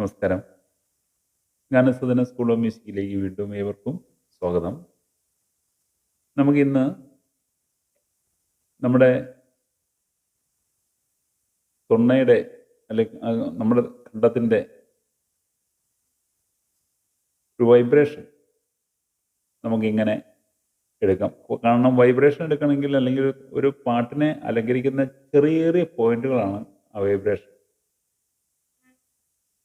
നമസ്കാരം. ഗാനസദന school of മ്യൂസിക്കിലേക്ക് വീണ്ടും ഏവർക്കും സ്വാഗതം. നമുക്കിന്ന് നമ്മുടെ തൊണ്ണയുടെ അല്ലെങ്കിൽ നമ്മുടെ കണ്ടത്തിന്റെ ഒരു വൈബ്രേഷൻ നമുക്കിങ്ങനെ എടുക്കാം. കാരണം വൈബ്രേഷൻ എടുക്കണമെങ്കിൽ അല്ലെങ്കിൽ ഒരു പാട്ടിനെ അലങ്കരിക്കുന്ന ചെറിയ ചെറിയ പോയിന്റുകളാണ് ആ വൈബ്രേഷൻ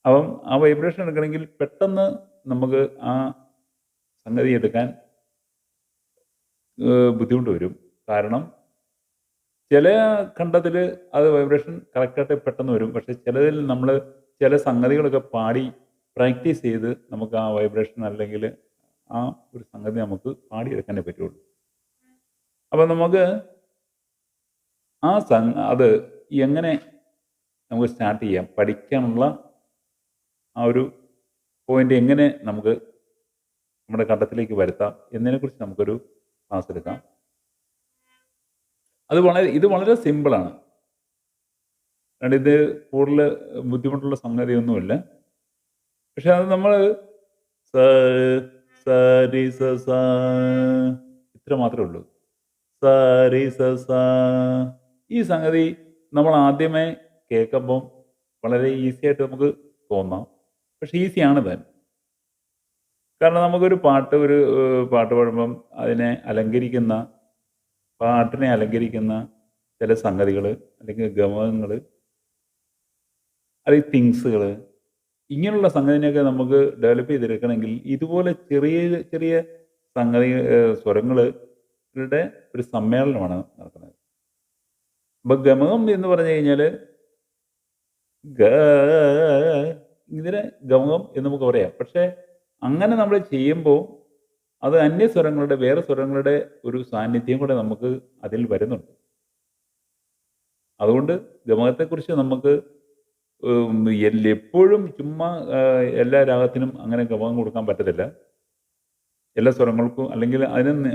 അപ്പം ആ വൈബ്രേഷൻ എടുക്കണമെങ്കിൽ പെട്ടെന്ന് നമുക്ക് ആ സംഗതി എടുക്കാൻ ബുദ്ധിമുട്ട് വരും. കാരണം ചില ഖണ്ഡത്തിൽ അത് വൈബ്രേഷൻ കറക്റ്റായിട്ട് പെട്ടെന്ന് വരും. പക്ഷെ ചിലതിൽ നമ്മൾ ചില സംഗതികളൊക്കെ പാടി പ്രാക്ടീസ് ചെയ്ത് നമുക്ക് ആ വൈബ്രേഷൻ അല്ലെങ്കിൽ ആ ഒരു സംഗതി നമുക്ക് പാടിയെടുക്കാനേ പറ്റുള്ളൂ. അപ്പം നമുക്ക് ആ സ അത് എങ്ങനെ നമുക്ക് സ്റ്റാർട്ട് ചെയ്യാം? പഠിക്കാനുള്ള ആ ഒരു പോയിന്റ് എങ്ങനെ നമുക്ക് നമ്മുടെ കണ്ടത്തിലേക്ക് വരുത്താം എന്നതിനെക്കുറിച്ച് നമുക്കൊരു ക്ലാസ് എടുക്കാം. അത് വളരെ ഇത് വളരെ സിമ്പിളാണ് കാരണം ഇത് കൂടുതൽ ബുദ്ധിമുട്ടുള്ള സംഗതിയൊന്നുമില്ല. പക്ഷെ അത് നമ്മൾ സരി സ ഇത്ര മാത്രമേ ഉള്ളൂ. സരി സ ഈ സംഗതി നമ്മൾ ആദ്യമേ കേൾക്കുമ്പം വളരെ ഈസി ആയിട്ട് നമുക്ക് തോന്നാം. പക്ഷെ ഈസിയാണ് താൻ കാരണം നമുക്കൊരു പാട്ട് ഒരു പാട്ട് പാടുമ്പം അതിനെ അലങ്കരിക്കുന്ന പാട്ടിനെ അലങ്കരിക്കുന്ന ചില സംഗതികൾ അല്ലെങ്കിൽ ഗമകങ്ങൾ അല്ലെങ്കിൽ തിങ്സുകൾ ഇങ്ങനെയുള്ള സംഗതിനെയൊക്കെ നമുക്ക് ഡെവലപ്പ് ചെയ്തെടുക്കണമെങ്കിൽ ഇതുപോലെ ചെറിയ ചെറിയ സംഗതി സ്വരങ്ങളുടെ ഒരു സമ്മേളനമാണ് നടക്കുന്നത് അപ്പം ഗമകം എന്ന് പറഞ്ഞു കഴിഞ്ഞാൽ ഗ ഇതിനെ ഗമകം എന്ന് നമുക്ക് പറയാം. പക്ഷേ അങ്ങനെ നമ്മൾ ചെയ്യുമ്പോൾ അത് അന്യ സ്വരങ്ങളുടെ വേറെ സ്വരങ്ങളുടെ ഒരു സാന്നിധ്യം കൂടെ നമുക്ക് അതിൽ വരുന്നുണ്ട്. അതുകൊണ്ട് ഗമകത്തെക്കുറിച്ച് നമുക്ക് എപ്പോഴും ചുമ്മാ എല്ലാ രാഗത്തിനും അങ്ങനെ ഗമകം കൊടുക്കാൻ പറ്റത്തില്ല. എല്ലാ സ്വരങ്ങൾക്കും അല്ലെങ്കിൽ അതിന്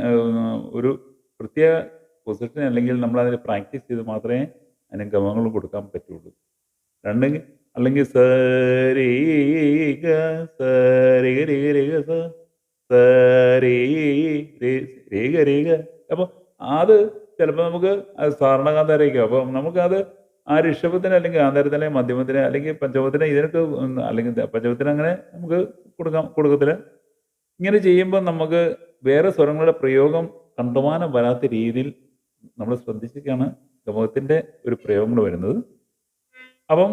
ഒരു പ്രത്യേക പൊസിഷൻ അല്ലെങ്കിൽ നമ്മൾ അതിന് പ്രാക്ടീസ് ചെയ്ത് മാത്രമേ അതിന് ഗമകങ്ങൾ കൊടുക്കാൻ പറ്റുള്ളൂ. രണ്ടെങ്കിൽ അല്ലെങ്കിൽ അപ്പൊ അപ്പോൾ അത് ചിലപ്പോൾ നമുക്ക് അത് സാധാരണകാന്താരായിരിക്കും അപ്പൊ നമുക്കത് ആ ഋഷഭത്തിന് അല്ലെങ്കിൽ ആന്താരത്തിന് മധ്യമത്തിന് അല്ലെങ്കിൽ പഞ്ചമത്തിന് ഇതിനൊക്കെ അല്ലെങ്കിൽ പഞ്ചമത്തിന് അങ്ങനെ നമുക്ക് കൊടുക്കാം കൊടുക്കത്തില്ല. ഇങ്ങനെ ചെയ്യുമ്പോൾ നമുക്ക് വേറെ സ്വരങ്ങളുടെ പ്രയോഗം കണ്ടുമാനം വരാത്ത രീതിയിൽ നമ്മൾ ശ്രദ്ധിച്ചിട്ടാണ് ഗമകത്തിന്റെ ഒരു പ്രയോഗങ്ങൾ വരുന്നത്. അപ്പം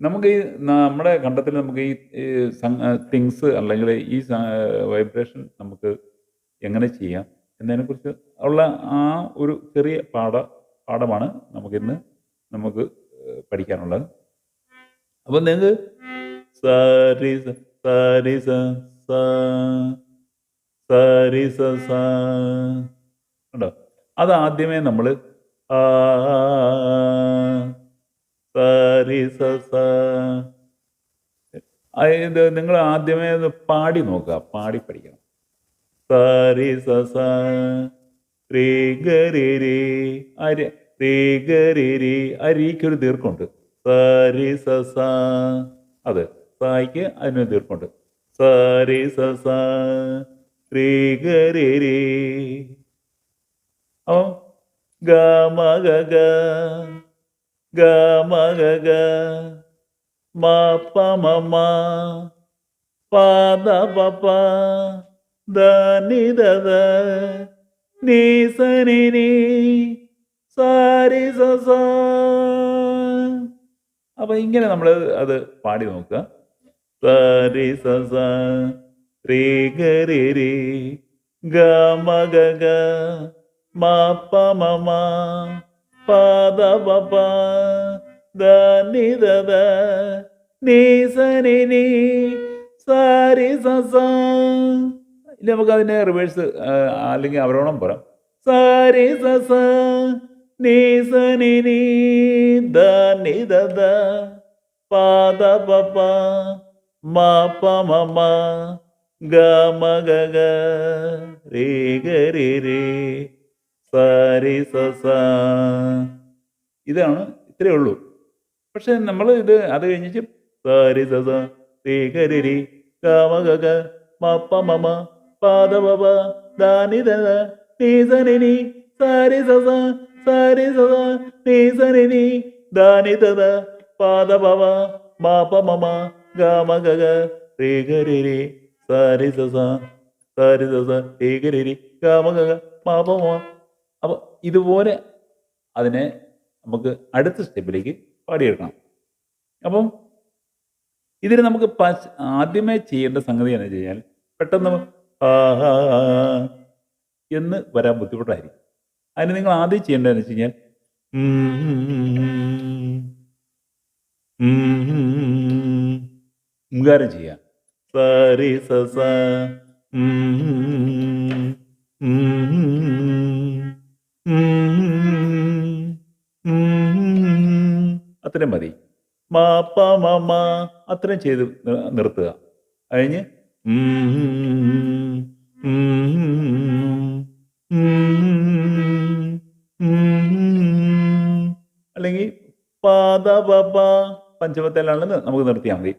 നമുക്ക് ഈ നമ്മുടെ ഖണ്ഡത്തിൽ നമുക്ക് ഈ തിങ്സ് അല്ലെങ്കിൽ ഈ വൈബ്രേഷൻ നമുക്ക് എങ്ങനെ ചെയ്യാം എന്നതിനെക്കുറിച്ച് ഉള്ള ആ ഒരു ചെറിയ പാഠ പാഠമാണ് നമുക്കിന്ന് നമുക്ക് പഠിക്കാനുള്ളത്. അപ്പം നിങ്ങൾക്ക് സരി സരി സരി സ സ ഉണ്ടോ? അത് ആദ്യമേ നമ്മൾ ആ സരി സ സ ഇത് നിങ്ങൾ ആദ്യമേ പാടി നോക്കുക. പാടി പഠിക്കണം. സരി സസ റീ ഗരി അരി റീ അരിക്കൊരു ദീർഘമുണ്ട്. സരി സസ അതെ സായിക്ക് അതിനൊരു ദീർഘമുണ്ട്. സരി സസ സ ഗരി ഓ ഗ മ ഗ ഗ ഗ മ ഗ മ പ മ മ പ ദ പ പ ദ നി ദ ദ സ നീ സാരി സ സ അപ്പൊ ഇങ്ങനെ നമ്മൾ അത് പാടി നോക്കുക. സാരി സ സ റീ ഗ രി രി ഗ മ ഗ ഗ മ പ മ മ പ ദ നി സനി നീ സാരി സസ ഇല്ല നമുക്ക് അതിന്റെ റിവേഴ്സ് അല്ലെങ്കിൽ അവരോണം പറയാം സാരി സസ നീ സനി നി ദ നി ദ ദ പ പ പ മ പ മ ഗ മ ഗ രേ ഗ രേ. സാരി ഇതാണ് ഇത്രയേ ഉള്ളൂ. പക്ഷെ നമ്മൾ ഇത് അത് കഴിഞ്ഞിട്ട് സരിസസ സസ തീകരിരി കാമകക മപ്പ മമ പാദപ ദാനിതന നീസനിനി സാരി സസ സാരി സസ നീസനിനി ദാനിതന പാദവപ മാപ മമ ഗാമകക തീകരിരി സാരി സസ സാരി സസ മമ അപ്പോൾ ഇതുപോലെ അതിനെ നമുക്ക് അടുത്ത സ്റ്റെപ്പിലേക്ക് പാടിയെടുക്കണം. അപ്പം ഇതിന് നമുക്ക് പശ് ആദ്യമേ ചെയ്യേണ്ട സംഗതി എന്ന് വെച്ചാൽ പെട്ടെന്ന് എന്ന് വരാൻ ബുദ്ധിമുട്ടായിരിക്കും. അതിന് നിങ്ങൾ ആദ്യം ചെയ്യേണ്ടതെന്ന് വെച്ച് കഴിഞ്ഞാൽ ഉം ചെയ്യാം സരി സ അത്രയും മതി. മാപ്പ മാമ അത്രയും ചെയ്ത് നിർത്തുക. കഴിഞ്ഞ് അല്ലെങ്കിൽ പാദ പഞ്ചമത്തേലാണ് നമുക്ക് നിർത്തിയാൽ മതി.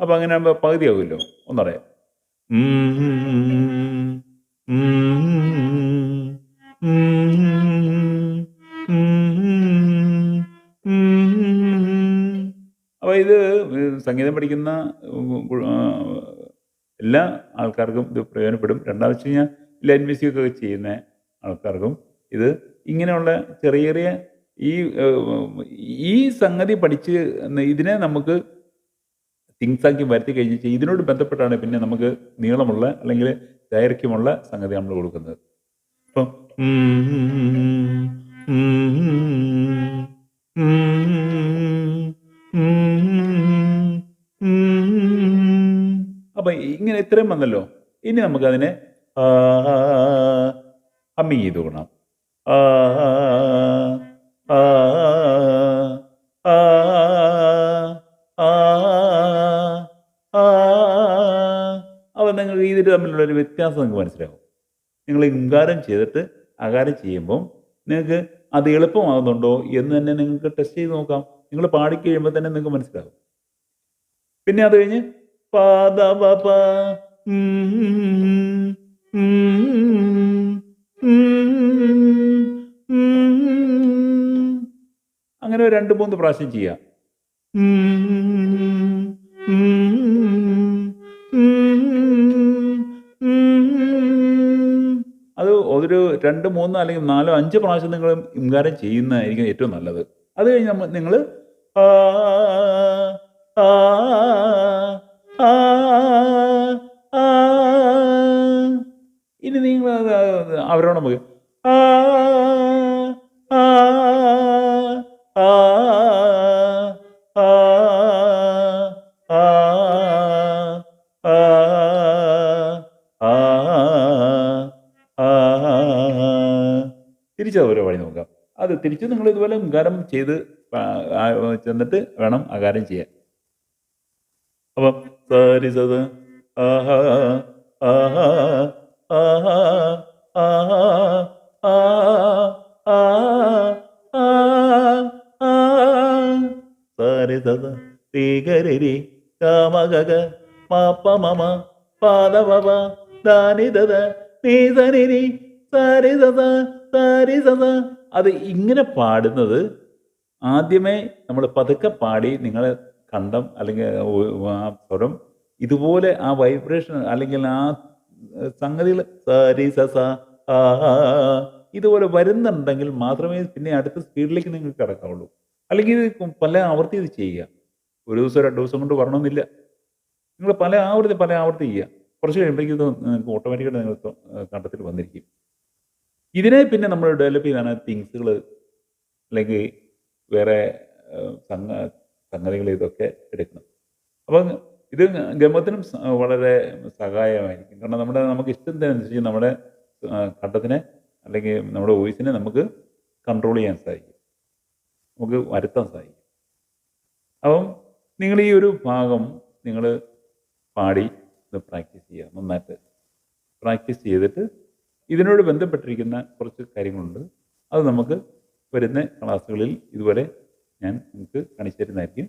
അപ്പൊ അങ്ങനെ ആകുമ്പോ പകുതിയാവുമല്ലോ. ഒന്നറിയാം. അപ്പോൾ ഇത് സംഗീതം പഠിക്കുന്ന എല്ലാ ആൾക്കാർക്കും ഇത് പ്രയോജനപ്പെടും. രണ്ടാമത് വെച്ച് കഴിഞ്ഞാൽ ലൈൻ മ്യൂസിക് ഒക്കെ ചെയ്യുന്ന ആൾക്കാർക്കും ഇത് ഇങ്ങനെയുള്ള ചെറിയ ചെറിയ ഈ ഈ സംഗതി പഠിച്ച് ഇതിനെ നമുക്ക് തിങ്സ് ആക്കി വരുത്തി കഴിഞ്ഞ് ഇതിനോട് ബന്ധപ്പെട്ടാണ് പിന്നെ നമുക്ക് നീളമുള്ള അല്ലെങ്കിൽ ദൈർഘ്യമുള്ള സംഗതി നമ്മൾ കൊടുക്കുന്നത്. അപ്പൊ ഇങ്ങനെ ഇത്രയും വന്നല്ലോ. ഇനി നമുക്കതിനെ അമ്മിങ് ചെയ്ത് കൊടുക്കണം. ആ ആ ആ നിങ്ങൾക്ക് ഇതിൽ തമ്മിലുള്ള ഒരു വ്യത്യാസം നിങ്ങൾക്ക് മനസ്സിലാവും. നിങ്ങൾ ഇങ്കാരം ചെയ്തിട്ട് അകാരം ചെയ്യുമ്പം നിങ്ങൾക്ക് അത് എളുപ്പമാകുന്നുണ്ടോ എന്ന് തന്നെ നിങ്ങൾക്ക് ടെസ്റ്റ് ചെയ്ത് നോക്കാം. നിങ്ങൾ പാടിക്കഴിയുമ്പോൾ തന്നെ നിങ്ങൾക്ക് മനസ്സിലാകും. പിന്നെ അത് കഴിഞ്ഞ് പാദപ അങ്ങനെ രണ്ട് മൂന്ന് പ്രാവശ്യം ചെയ്യാം. രണ്ട് മൂന്ന് അല്ലെങ്കിൽ നാലോ അഞ്ച് പ്രാവശ്യം നിങ്ങൾ ഇംകാരം ചെയ്യുന്നതായിരിക്കും ഏറ്റവും നല്ലത്. അത് കഴിഞ്ഞ് നമ്മൾ നിങ്ങൾ ആ ഇനി നിങ്ങൾ അവരോട് നമുക്ക് ആ ആ ആ. തിരിച്ച് ഓരോ വഴി നോക്കാം. അത് തിരിച്ച് നിങ്ങൾ ഇതുപോലെ ഗാനം ചെയ്ത് ആ, ആ, ചെന്നിട്ട് വേണം അകാരം ചെയ്യാൻ. അപ്പം സരിസത് ആഹാ ആഹാ ആഹാ ആഹാ ആഹാ ആഹാ സരി സത തീകരി കാമഗഗ മാപ്പ മമ സത സാരി സത അത് ഇങ്ങനെ പാടുന്നത് ആദ്യമേ നമ്മൾ പതുക്കെ പാടി നിങ്ങളെ കണ്ടം അല്ലെങ്കിൽ ആ സ്വരം ഇതുപോലെ ആ വൈബ്രേഷൻ അല്ലെങ്കിൽ ആ സംഗതികൾ സരി സസ ഇതുപോലെ വരുന്നുണ്ടെങ്കിൽ മാത്രമേ പിന്നെ അടുത്ത സ്പീഡിലേക്ക് നിങ്ങൾക്ക് കിടക്കാവുള്ളൂ. അല്ലെങ്കിൽ പല ആവർത്തി ഇത് ചെയ്യുക. ഒരു ദിവസം രണ്ട് ദിവസം കൊണ്ട് വരണമെന്നില്ല. നിങ്ങൾ പല ആവർത്തി പല ആവർത്തി ചെയ്യുക. കുറച്ച് കഴിയുമ്പോഴേക്കും ഇത് ഓട്ടോമാറ്റിക്കായിട്ട് നിങ്ങൾ കണ്ടത്തിൽ വന്നിരിക്കും. ഇതിനെ പിന്നെ നമ്മൾ ഡെവലപ്പ് ചെയ്താണ് തിങ്സുകൾ അല്ലെങ്കിൽ വേറെ സംഗ സംഗതികൾ ഇതൊക്കെ എടുക്കണം അപ്പം ഇത് ഗമത്തിനും വളരെ സഹായമായിരിക്കും. കാരണം നമ്മുടെ നമുക്ക് ഇഷ്ടത്തിനനുസരിച്ച് നമ്മുടെ കണ്ടത്തിനെ അല്ലെങ്കിൽ നമ്മുടെ വോയിസിനെ നമുക്ക് കൺട്രോൾ ചെയ്യാൻ സാധിക്കും. നമുക്ക് വരുത്താൻ സാധിക്കും. അപ്പം നിങ്ങൾ ഈ ഒരു ഭാഗം നിങ്ങൾ പാടി ഇത് പ്രാക്ടീസ് ചെയ്യുക. നന്നായിട്ട് പ്രാക്ടീസ് ചെയ്തിട്ട് ഇതിനോട് ബന്ധപ്പെട്ടിരിക്കുന്ന കുറച്ച് കാര്യങ്ങളുണ്ട്. അത് നമുക്ക് വരുന്ന ക്ലാസ്സുകളിൽ ഇതുവരെ ഞാൻ നിങ്ങൾക്ക് കാണിച്ചു തരുന്നതായിരിക്കും.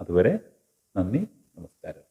അതുവരെ നന്ദി നമസ്കാരം.